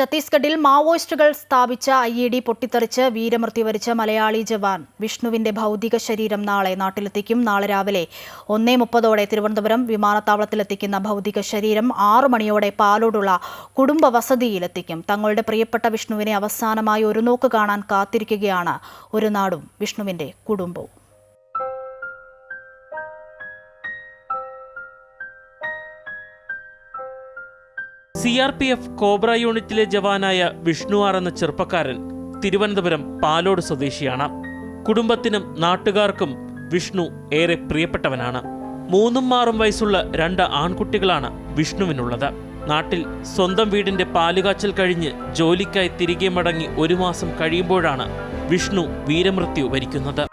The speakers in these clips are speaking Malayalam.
ഛത്തീസ്ഗഡിൽ മാവോയിസ്റ്റുകൾ സ്ഥാപിച്ച ഐ ഇ ഡി പൊട്ടിത്തെറിച്ച് വീരമൃത്യു വരിച്ച മലയാളി ജവാൻ വിഷ്ണുവിന്റെ ഭൗതിക ശരീരം നാളെ നാട്ടിലെത്തിക്കും. നാളെ രാവിലെ ഒന്നേ മുപ്പതോടെ തിരുവനന്തപുരം വിമാനത്താവളത്തിലെത്തിക്കുന്ന ഭൗതിക ശരീരം ആറു മണിയോടെ പാലോടുള്ള കുടുംബ വസതിയിലെത്തിക്കും. തങ്ങളുടെ പ്രിയപ്പെട്ട വിഷ്ണുവിനെ അവസാനമായി ഒരു നോക്ക് കാണാൻ കാത്തിരിക്കുകയാണ് ഒരു നാടും വിഷ്ണുവിന്റെ കുടുംബവും. C R P F cobra യൂണിറ്റിലെ ജവാനായ വിഷ്ണു ആർ എന്ന ചെറുപ്പക്കാരൻ തിരുവനന്തപുരം പാലോട് സ്വദേശിയാണ്. കുടുംബത്തിനും നാട്ടുകാർക്കും വിഷ്ണു ഏറെ പ്രിയപ്പെട്ടവനാണ്. മൂന്നും മാറും വയസ്സുള്ള രണ്ട് ആൺകുട്ടികളാണ് വിഷ്ണുവിനുള്ളത്. നാട്ടിൽ സ്വന്തം വീടിന്റെ പാലുകാച്ചൽ കഴിഞ്ഞ് ജോലിക്കായി തിരികെ മടങ്ങി ഒരു മാസം കഴിയുമ്പോഴാണ് വിഷ്ണു വീരമൃത്യു വരിക്കുന്നത്.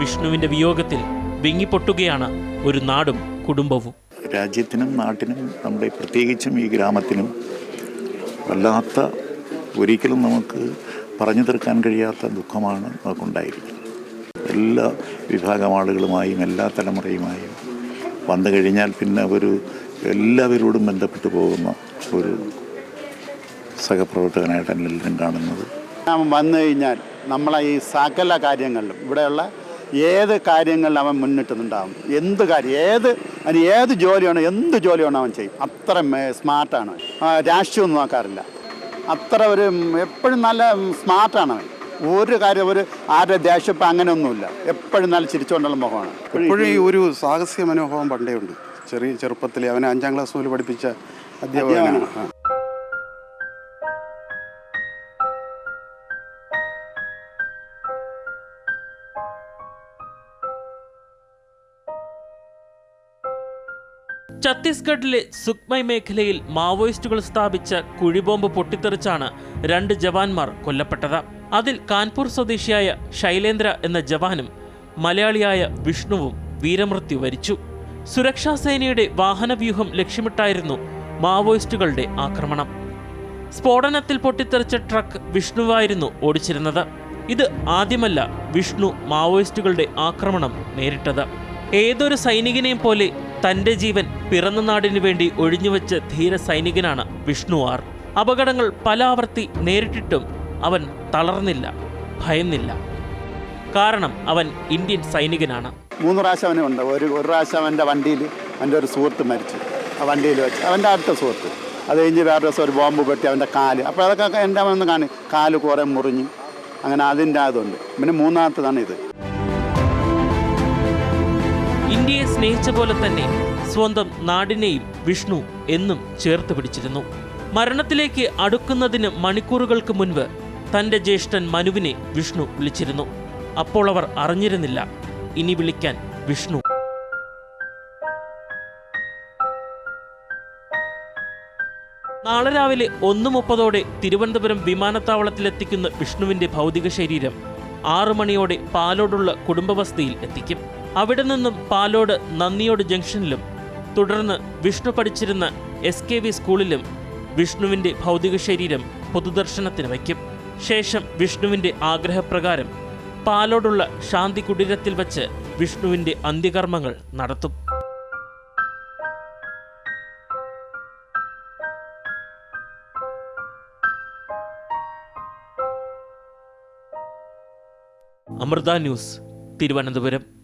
വിഷ്ണുവിന്റെ വിയോഗത്തിൽ വിങ്ങിപ്പൊട്ടുകയാണ് ഒരു നാടും കുടുംബവും. രാജ്യത്തിനും നാട്ടിനും നമ്മുടെ പ്രത്യേകിച്ചും ഈ ഗ്രാമത്തിനും വല്ലാത്ത ഒരിക്കലും നമുക്ക് പറഞ്ഞു തീർക്കാൻ കഴിയാത്ത ദുഃഖമാണ് നമുക്കുണ്ടായിരിക്കുന്നത്. എല്ലാ വിഭാഗം ആളുകളുമായും എല്ലാ തലമുറയുമായും വന്നു കഴിഞ്ഞാൽ പിന്നെ ഒരു എല്ലാവരോടും ബന്ധപ്പെട്ടു പോകുന്ന ഒരു സഹപ്രവർത്തകനായിട്ടാണ് എല്ലാവരും കാണുന്നത്. വന്നു കഴിഞ്ഞാൽ നമ്മളെ ഈ സകല കാര്യങ്ങളിലും ഇവിടെയുള്ള ഏത് കാര്യങ്ങളിൽ അവൻ മുന്നിട്ടുന്നുണ്ടാവും എന്ത് കാര്യം? ഏത് അതിന് ഏത് ജോലിയാണോ എന്ത് ജോലിയാണോ അവൻ ചെയ്യും? അത്ര സ്മാർട്ടാണ് രാഷ്ട്രീയമൊന്നും നോക്കാറില്ല. അത്ര ഒരു എപ്പോഴും നല്ല സ്മാർട്ടാണ് അവൻ. ഒരു കാര്യം ഒരു ആരുടെ ദേഷ്യപ്പം അങ്ങനെയൊന്നുമില്ല. എപ്പോഴും നല്ല ചിരിച്ചുകൊണ്ടുള്ള മുഖമാണ്. എപ്പോഴും ഈ ഒരു സാഹസിക മനോഭാവം പണ്ടേ ഉണ്ട്. ചെറിയ ചെറുപ്പത്തിൽ അവനെ അഞ്ചാം ക്ലാസ് മുതൽ പഠിപ്പിച്ച അധ്യാപകനാണ്. ഛത്തീസ്ഗഡിലെ സുക്മൈ മേഖലയിൽ മാവോയിസ്റ്റുകൾ സ്ഥാപിച്ച കുഴിബോംബ് പൊട്ടിത്തെറിച്ചാണ് രണ്ട് ജവാന്മാർ കൊല്ലപ്പെട്ടത്. അതിൽ കാൺപൂർ സ്വദേശിയായ ശൈലേന്ദ്ര എന്ന ജവാനും മലയാളിയായ വിഷ്ണുവും വീരമൃത്യു വരിച്ചു. സുരക്ഷാ സേനയുടെ വാഹനവ്യൂഹം ലക്ഷ്യമിട്ടായിരുന്നു മാവോയിസ്റ്റുകളുടെ ആക്രമണം. സ്ഫോടനത്തിൽ പൊട്ടിത്തെറിച്ച ട്രക്ക് വിഷ്ണുവായിരുന്നു ഓടിച്ചിരുന്നത്. ഇത് ആദ്യമല്ല വിഷ്ണു മാവോയിസ്റ്റുകളുടെ ആക്രമണം നേരിട്ടത്. ഏതൊരു സൈനികനെയും പോലെ തന്റെ ജീവൻ പിറന്ന നാടിനു വേണ്ടി ഒഴിഞ്ഞുവെച്ച ധീര സൈനികനാണ് വിഷ്ണുവാർ അപകടങ്ങൾ പലാവർത്തി നേരിട്ടിട്ടും അവൻ തളർന്നില്ല ഭയന്നില്ല. കാരണം അവൻ ഇന്ത്യൻ സൈനികനാണ്. മൂന്ന് പ്രാവശ്യം ഉണ്ട് ഒരു ഒരു പ്രാവശ്യം അവന്റെ വണ്ടിയിൽ അവന്റെ ഒരു സുഹൃത്ത് മരിച്ചു. ആ വണ്ടിയിൽ വെച്ച് അവന്റെ അടുത്ത സുഹൃത്ത്. അത് കഴിഞ്ഞ് വേറെ ദിവസം ഒരു ബോംബ് പെട്ടി അവന്റെ കാൽ. അപ്പോൾ അതൊക്കെ എന്റെ ഒന്ന് കാണി. കാൽ കുറേ മുറിഞ്ഞു. അങ്ങനെ അതിന്റെ അതുണ്ട്. പിന്നെ മൂന്നാമത്തതാണ് ഇത്. സ്നേഹിച്ച പോലെ തന്നെ സ്വന്തം നാടിനെയും വിഷ്ണു എന്നും ചേർത്ത് പിടിച്ചിരുന്നു. മരണത്തിലേക്ക് അടുക്കുന്നതിന് മണിക്കൂറുകൾക്ക് മുൻപ് തന്റെ ജ്യേഷ്ഠൻ മനുവിനെ വിഷ്ണു വിളിച്ചിരുന്നു. അപ്പോൾ അവർ അറിഞ്ഞിരുന്നില്ല ഇനി വിളിക്കാൻ വിഷ്ണു. നാളെ രാവിലെ ഒന്ന് മുപ്പതോടെ തിരുവനന്തപുരം വിമാനത്താവളത്തിലെത്തിക്കുന്ന വിഷ്ണുവിന്റെ ഭൗതിക ശരീരം ആറു മണിയോടെ പാലോടുള്ള കുടുംബവസതിയിൽ എത്തിക്കും. അവിടെ നിന്നും പാലോട് നന്ദിയോട് ജംഗ്ഷനിലും തുടർന്ന് വിഷ്ണു പഠിച്ചിരുന്ന എസ് കെ വി സ്കൂളിലും വിഷ്ണുവിന്റെ ഭൗതിക ശരീരം പൊതുദർശനത്തിന് വയ്ക്കും. ശേഷം വിഷ്ണുവിന്റെ ആഗ്രഹപ്രകാരം പാലോടുള്ള ശാന്തി കുടീരത്തിൽ വച്ച് വിഷ്ണുവിന്റെ അന്ത്യകർമ്മങ്ങൾ നടത്തും. അമൃത ന്യൂസ് തിരുവനന്തപുരം.